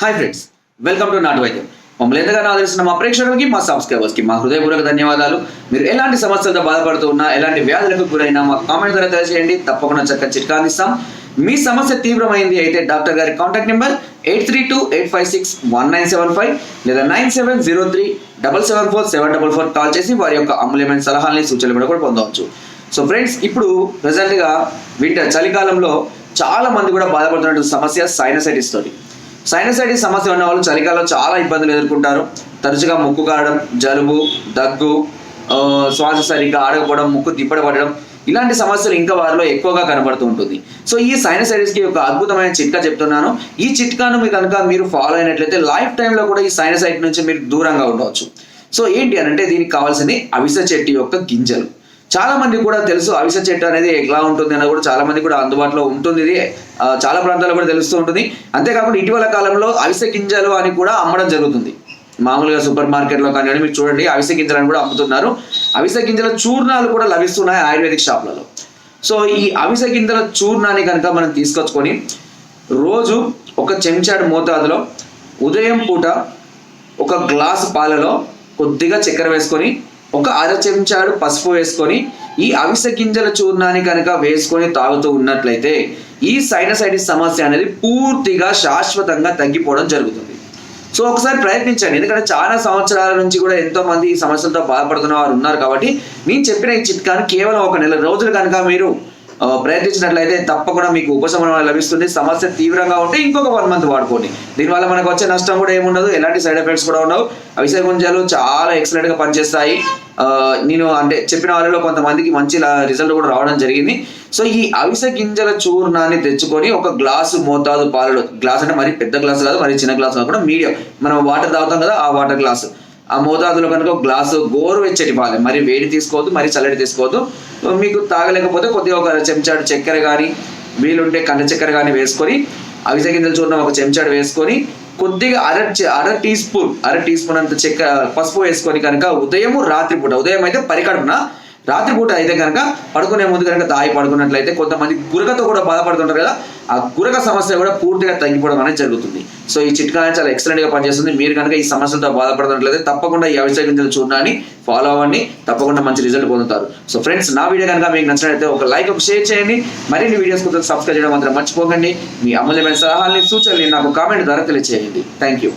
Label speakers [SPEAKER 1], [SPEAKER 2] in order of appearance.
[SPEAKER 1] Hi friends welcome to నాటు వైద్యం మమ్మల్ని ఎంతగానో ఆదరిస్తున్న మా ప్రేక్షకులకి మా సబ్స్క్రైబర్స్కి మా హృదయపూర్వక ధన్యవాదాలు. మీరు ఎలాంటి సమస్యలతో బాధపడుతూ ఉన్నా ఎలాంటి వ్యాధులకు గురైనా మా కామెంట్ ద్వారా తెలియజేయండి. తప్పకుండా చక్కని చిట్కా అందిస్తాం. మీ సమస్య తీవ్రమైంది అయితే డాక్టర్ గారి contact number eight three two eight five six one nine seven five లేదా nine seven zero three double seven four seven double four call చేసి వారి యొక్క అమూల్యమైన సలహాలని సూచనలు కూడా కూడా పొందవచ్చు. సో ఫ్రెండ్స్ ఇప్పుడు ప్రజెంట్గా వింటర్ చలికాలంలో చాలా మంది కూడా బాధపడుతున్నటువంటి సమస్య సైనసైటిస్ తోటి. సైనసైటిస్ సమస్య ఉన్న వాళ్ళు చలికాలంలో చాలా ఇబ్బందులు ఎదుర్కొంటారు. తరచుగా ముక్కు కారడం జలుబు దగ్గు శ్వాస సరిగ్గా ఆడకపోవడం ముక్కు తిప్పడపడడం ఇలాంటి సమస్యలు ఇంకా వారిలో ఎక్కువగా కనబడుతూ ఉంటుంది. సో ఈ సైనసైటిస్కి ఒక అద్భుతమైన చిట్కా చెప్తున్నాను. ఈ చిట్కాను మీకు కనుక మీరు ఫాలో అయినట్లయితే లైఫ్ టైంలో కూడా ఈ సైనసైట్ నుంచి మీరు దూరంగా ఉండవచ్చు. సో ఏంటి అని అంటే దీనికి కావాల్సింది అవిసె చెట్టు యొక్క గింజలు. చాలా మంది కూడా తెలుసు అవిసె చెట్టు అనేది ఎలా ఉంటుంది అనేది కూడా చాలా మంది కూడా అందుబాటులో ఉంటుంది ఇది. చాలా ప్రాంతాల్లో కూడా తెలుస్తూ ఉంటుంది. అంతేకాకుండా ఇటీవల కాలంలో అవిసె గింజలు అని కూడా అమ్మడం జరుగుతుంది. మామూలుగా సూపర్ మార్కెట్లో కానీ మీరు చూడండి అవిసె గింజలను కూడా అమ్ముతున్నారు. అవిసె గింజల చూర్ణాలు కూడా లభిస్తున్నాయి ఆయుర్వేదిక్ షాప్లలో. సో ఈ అవిసె గింజల చూర్ణాన్ని కనుక మనం తీసుకొచ్చుకొని రోజు ఒక చెంచాడు మోతాదులో ఉదయం పూట ఒక గ్లాస్ పాలలో కొద్దిగా చక్కెర వేసుకొని ఒక అర చెంచాడు పసుపు వేసుకొని ఈ అవిసె గింజల చూర్ణాన్ని కనుక వేసుకొని తాగుతూ ఉన్నట్లయితే ఈ సైనసైటిస్ సమస్య అనేది పూర్తిగా శాశ్వతంగా తగ్గిపోవడం జరుగుతుంది. సో ఒకసారి ప్రయత్నించండి. ఎందుకంటే చాలా సంవత్సరాల నుంచి కూడా ఎంతో మంది ఈ సమస్యలతో బాధపడుతున్న వారు ఉన్నారు కాబట్టి నేను చెప్పిన ఈ చిట్కాను కేవలం ఒక నెల రోజులు కనుక మీరు ప్రయత్నించినట్లయితే తప్పకుండా మీకు ఉపశమనం లభిస్తుంది. సమస్య తీవ్రంగా ఉంటే ఇంకొక వన్ మంత్ వాడుకోండి. దీనివల్ల మనకు వచ్చే నష్టం కూడా ఏముండదు ఎలాంటి సైడ్ ఎఫెక్ట్స్ కూడా ఉండవు. అవిసె గుంజాలు చాలా ఎక్సలెంట్గా పనిచేస్తాయి. నేను అంటే చెప్పిన వాళ్ళలో కొంతమందికి మంచి రిజల్ట్ కూడా రావడం జరిగింది. సో ఈ అవిసె గింజల చూర్ణాన్ని తెచ్చుకొని ఒక గ్లాసు మోతాదు పాలలో గ్లాస్ అంటే మరి పెద్ద గ్లాస్ కాదు మరి చిన్న గ్లాస్ కాకుండా మీడియం. మనం వాటర్ తాగుతాం కదా ఆ వాటర్ గ్లాసు. ఆ మోతాదులో కనుక ఒక గ్లాసు గోరువెచ్చటి పాలు మరి వేడి తీసుకోవద్దు మరి చల్లటి తీసుకోవద్దు. మీకు తాగలేకపోతే కొద్దిగా ఒక చెంచాడు చక్కెర కానీ వీలుంటే కండ చక్కెర కానీ వేసుకొని అవిసె గింజలు చూడడం ఒక చెంచాడు వేసుకొని కొద్దిగా అర అర టీ స్పూన్ అర టీ స్పూన్ అంత చెక్క పసుపు వేసుకొని కనుక ఉదయం రాత్రిపూట ఉదయం అయితే పరికడుపున రాత్రిపూట అయితే కనుక పడుకునే ముందు కనుక తాగి పడుకున్నట్లయితే కొంతమంది గురకతో కూడా బాధపడుతుంటారు కదా ఆ గురక సమస్య కూడా పూర్తిగా తగ్గిపోవడం అనేది జరుగుతుంది. సో ఈ చిట్కా చాలా ఎక్సలెంట్గా పనిచేస్తుంది. మీరు కనుక ఈ సమస్యలతో బాధపడుతున్నట్లయితే తప్పకుండా ఈ అవిసె గింజలు చూడడాన్ని ఫాలో అవ్వండి. తప్పకుండా మంచి రిజల్ట్ పొందుతారు. సో ఫ్రెండ్స్ నా వీడియో కనుక మీకు నచ్చినట్లయితే ఒక లైక్ ఒక షేర్ చేయండి. మరిన్ని వీడియోస్ కోసం సబ్స్క్రైబ్ చేయడం మాత్రం మర్చిపోకండి. మీ అమూల్యమైన సలహాలని సూచనలు నాకు కామెంట్ ద్వారా తెలియజేయండి థ్యాంక్ యూ